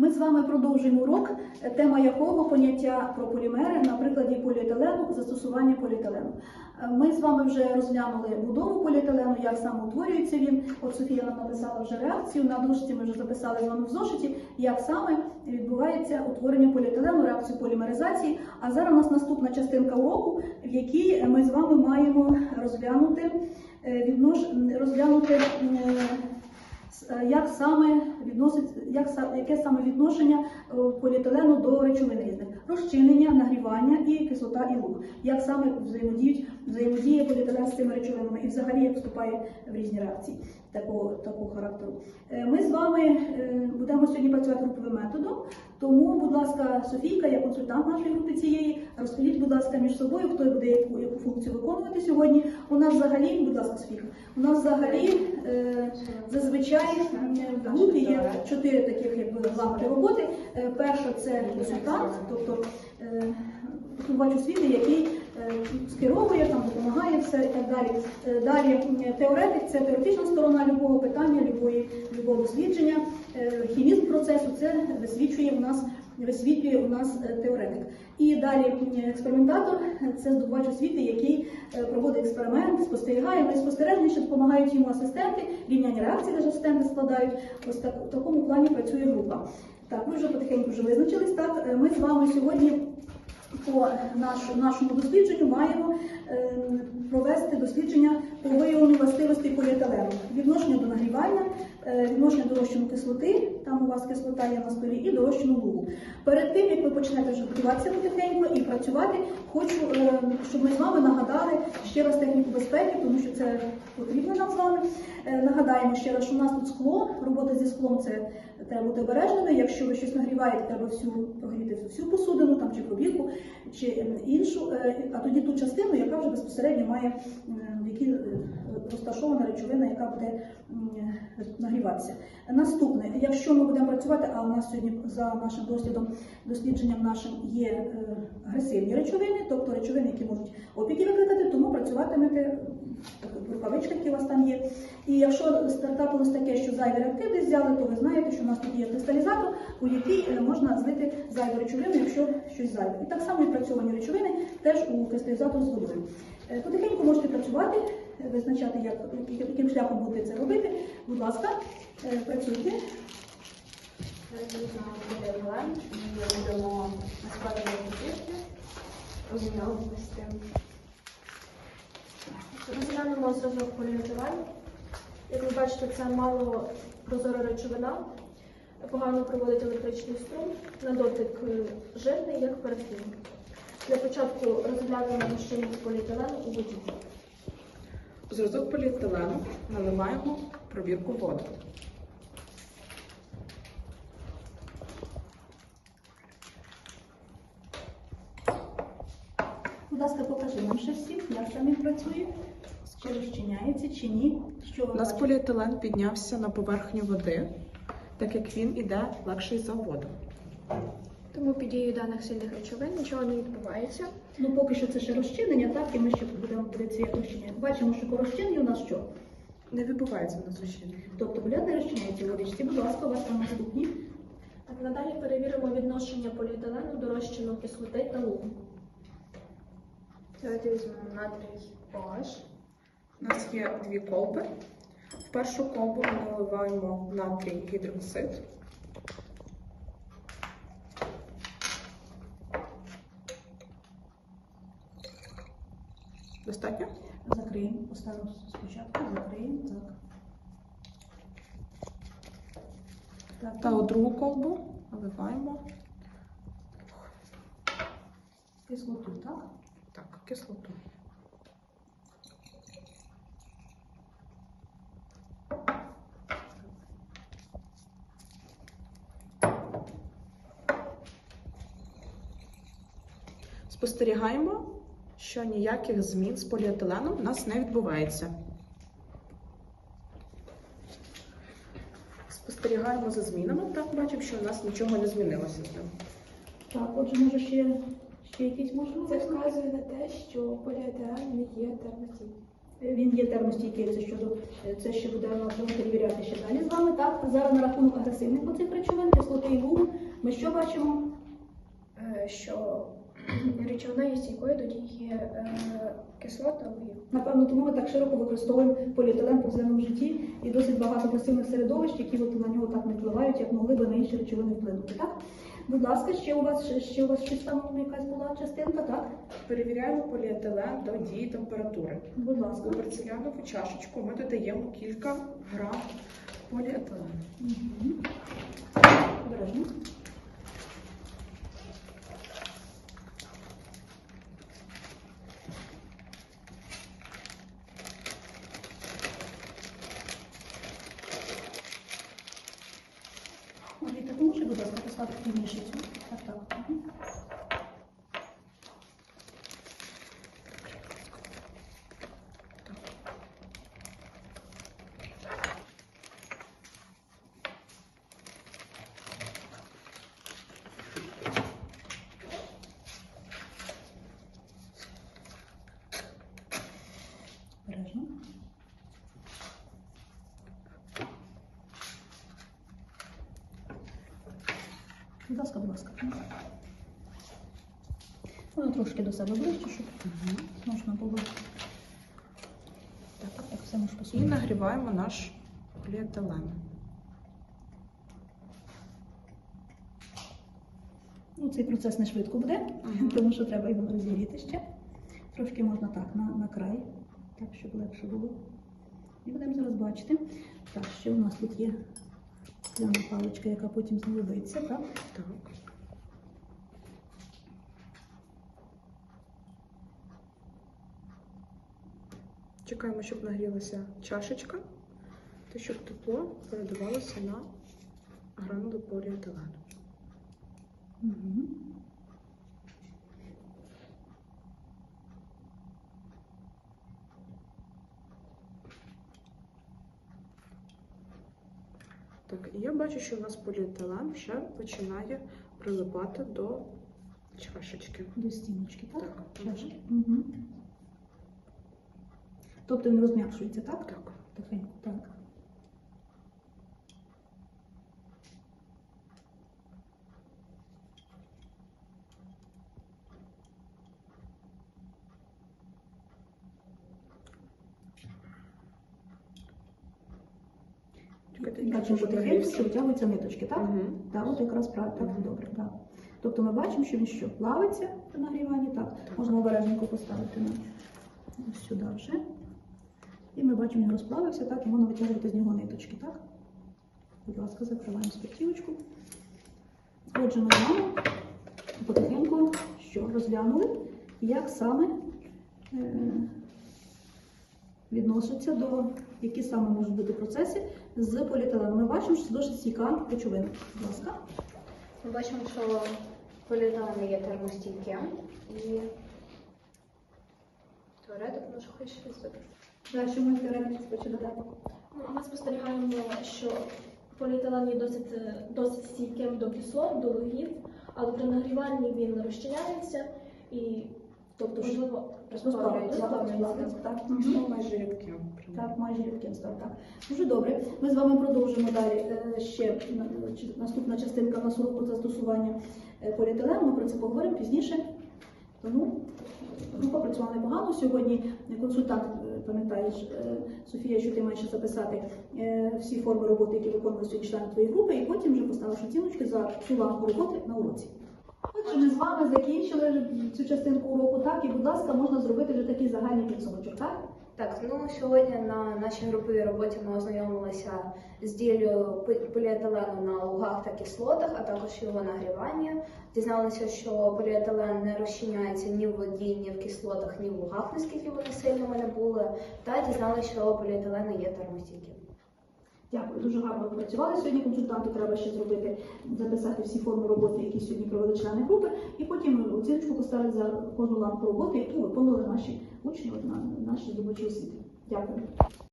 Ми з вами продовжуємо урок, е, тема якого поняття про полімери на прикладі поліетилену, застосування поліетилену. Е, Ми з вами вже розглянули будову поліетилену, як саме утворюється він. От Софія нам написала вже реакцію. На дошці ми вже записали з вами в зошиті, як саме відбувається утворення поліетилену, реакцію полімеризації. А зараз у нас наступна частинка уроку, в якій ми з вами маємо розглянути е, віднош... розглянути. Е, як саме відносить, як, яке саме відношення е, поліетилену до речовин різних розчинення, нагрівання і кислота і луг. Як саме взаємодіють взаємодіє поліетилен з цими речовинами і взагалі як вступає в різні реакції такого, такого характеру. Е, Ми з вами е, будемо сьогодні працювати груповим методом. Тому, будь ласка, Софійка, як консультант нашої групи цієї, розкажіть, будь ласка, між собою, хто буде яку, яку функцію виконувати сьогодні. У нас взагалі, будь ласка, Софійка, у нас взагалі е, зазвичай в групі є чотири таких якби ламки роботи. Перша це консультант, тобто викладач освіти, який скеровує, там допомагає все і так далі. Е, Далі теоретик це теоретична сторона любого питання, любої, любого дослідження. Е, Хімізм процесу це висвічує у нас. Висвітлює у нас е, теоретик. І далі експериментатор це здобувач освіти, який е, проводить експеримент, спостерігає. Ми спостережні, що допомагають йому асистенти, рівняння реакції теж асистенти складають. Ось так в такому плані працює група. Так, ми вже потихеньку вже визначились. Так, Е, ми з вами сьогодні по нашому дослідженню маємо е, провести дослідження по виявленню властивостей поліетилену. Відношення до нагрівання, е, відношення до розчину кислоти, там у вас кислота є на столі, і до розчину лугу. Перед тим, як ви почнете вже готуватися потихеньку і працювати, хочу, е, щоб ми з вами нагадали ще раз техніку безпеки, тому що це потрібно нам з вами. Е, Нагадаємо ще раз, що у нас тут скло, робота зі склом це треба бути обережними. Якщо ви щось нагріваєте, треба всю прогріти всю посудину, чи е, іншу, е, а тоді ту частину, яка вже безпосередньо має в якій е, розташована речовина, яка буде нагріватися. Наступне, якщо ми будемо працювати, а у нас сьогодні за нашим дослідом, дослідженням нашим є агресивні речовини, тобто речовини, які можуть опіки викликати, тому працюватимете в рукавичках, які у вас там є. І якщо трапилось таке, що зайві реактив десь взяли, то ви знаєте, що у нас тут є кристалізатор, у який е, можна злити зайву речовину, якщо щось зайве. І так само відпрацьовані речовини теж у кристалізатор з водою. Е, Потихеньку можете працювати, е, визначати, як, яким шляхом будете це робити. Будь ласка, працюйте. Ми будемо складати посвідки. Розглянемо зразок поліетилену. Як ви бачите, це мало прозора речовина, погано проводить електричний струм, на дотик е, жирний, як парафін. Для початку розглянемо розчинність поліетилену у воді. У зразок поліетилену наливаємо пробірку воду. Будь ласка, покажи нам ще всім, як там він працює, чи розчиняється, чи ні. Що ви У нас бачите? поліетилен піднявся на поверхню води, так як він іде легший за воду. Тому під дією даних сильних речовин нічого не відбувається. Ну, поки що це ще розчинення, так, і ми ще будемо дивитися, як розчиняє. Бачимо, що по розчиненню у нас що? Не відбувається на зусилля. Тобто поляд не розчиняється у водичці. Будь ласка, у вас там наступні. Так, надалі перевіримо відношення поліетилену до розчину кислоти та лугу. Давайте візьмемо натрій OH. У нас є дві колби. В першу колбу ми наливаємо натрій гідроксид. Достатньо? Закриємо. Поставимо спочатку, закриємо. Так. Так, Та у другу колбу наливаємо кислоту, так? так, кислоту. Спостерігаємо, що ніяких змін з поліетиленом у нас не відбувається. Спостерігаємо за змінами, так бачимо, що у нас нічого не змінилося з ним. Так, отже, може ще, ще якісь можливо? Це вказує на те, що поліетилен не є термостійким. Він є термостійкий, це щодо це ще будемо перевіряти ще далі з вами. Так, зараз на рахунок агресивних оцих речовин, кислоти і вуглу, ми що бачимо? Е, Що речовина є стійкою до дії е, кислот та. Напевно, тому ми так широко використовуємо поліетилен в повсякденному житті і досить багато пасивних середовищ, які от на нього так не впливають, як могли би на інші речовини вплинути. Так? Будь ласка, ще у вас ще у вас щось там якась була частинка, так? Перевіряємо поліетилен до дії температури. Будь ласка. У порцелянову чашечку ми додаємо кілька грам поліетилену. Мгм. Обережно. Маріта, ти можеш, мішицю. Так, так. Будь ласка, будь ласка. Воно трошки до себе ближче, щоб можна було. Так, так, все можеш І нагріваємо наш поліетилен. Ну, цей процес не швидко буде, Мгм. тому що треба його розігріти ще. Трошки можна так, на, на край, так, щоб легше було. І будемо зараз бачити. Так, ще у нас тут є скляна паличка, яка потім знадобиться, так? Так. Чекаємо, щоб нагрілася чашечка, та щоб тепло передавалося на гранули поліетилену. Угу. Так, і я бачу, що у нас поліетилен вже починає прилипати до чашечки. До стіночки, так? Так. Угу. Тобто він розм'якшується, так? Так. Тихенько, так. Бачимо щоб потихеньку, що витягуються ниточки, так? Мгм. Так, от якраз так, добре, так. Тобто ми бачимо, що він що, плавиться при нагріванні, так. Так. Можна обережненько поставити на ось сюди вже. І ми бачимо, він розплавився, так, і можна витягувати з нього ниточки, так? Будь ласка, закриваємо спиртівочку. Отже, ми з вами потихеньку що розглянули, як саме е, відносяться до які саме можуть бути процеси з поліетиленом. Ми бачимо, що це досить стійка речовина. Будь ласка. Ми бачимо, що поліетилен є термостійким і Теоретик може хоч щось додати. Далі ми теоретики хоче додати. Ну, Ми спостерігаємо, що поліетилен є досить, е, досить стійким до кислот, до лугів, але при нагріванні він розчиняється і Тобто, можливо розплавлюється, так, розплавлюється, так. Ну, майже рідким. Так, майже рідким став. Так. Дуже добре. Ми з вами продовжимо далі е, ще наступна частинка на урок про застосування е, поліетилену. Ми про це поговоримо пізніше. Тому група працювала непогано. Сьогодні консультант, е, пам'ятаєш, е, Софія, що ти маєш записати е, всі форми роботи, які сьогодні члени твоєї групи, і потім вже поставиш оціночки за всю ланку роботи на уроці. Отже, ми з вами закінчили цю частинку уроку, так, і, будь ласка, можна зробити вже такий загальний підсумочок, так? так, ну сьогодні на нашій груповій роботі ми ознайомилися з дією поліетилену на лугах та кислотах, а також його нагрівання. Дізналися, що поліетилен не розчиняється ні в воді, ні в кислотах, ні в лугах, наскільки вони сильними не були. Та дізналися, що поліетилен є термостійким. Дякую, дуже гарно працювали сьогодні. Консультанту треба ще зробити, записати всі форми роботи, які сьогодні провели члени групи, і потім оціночку поставити за кожну лампу роботи, яку виконували наші учні, наші здобувачі освіти. Дякую.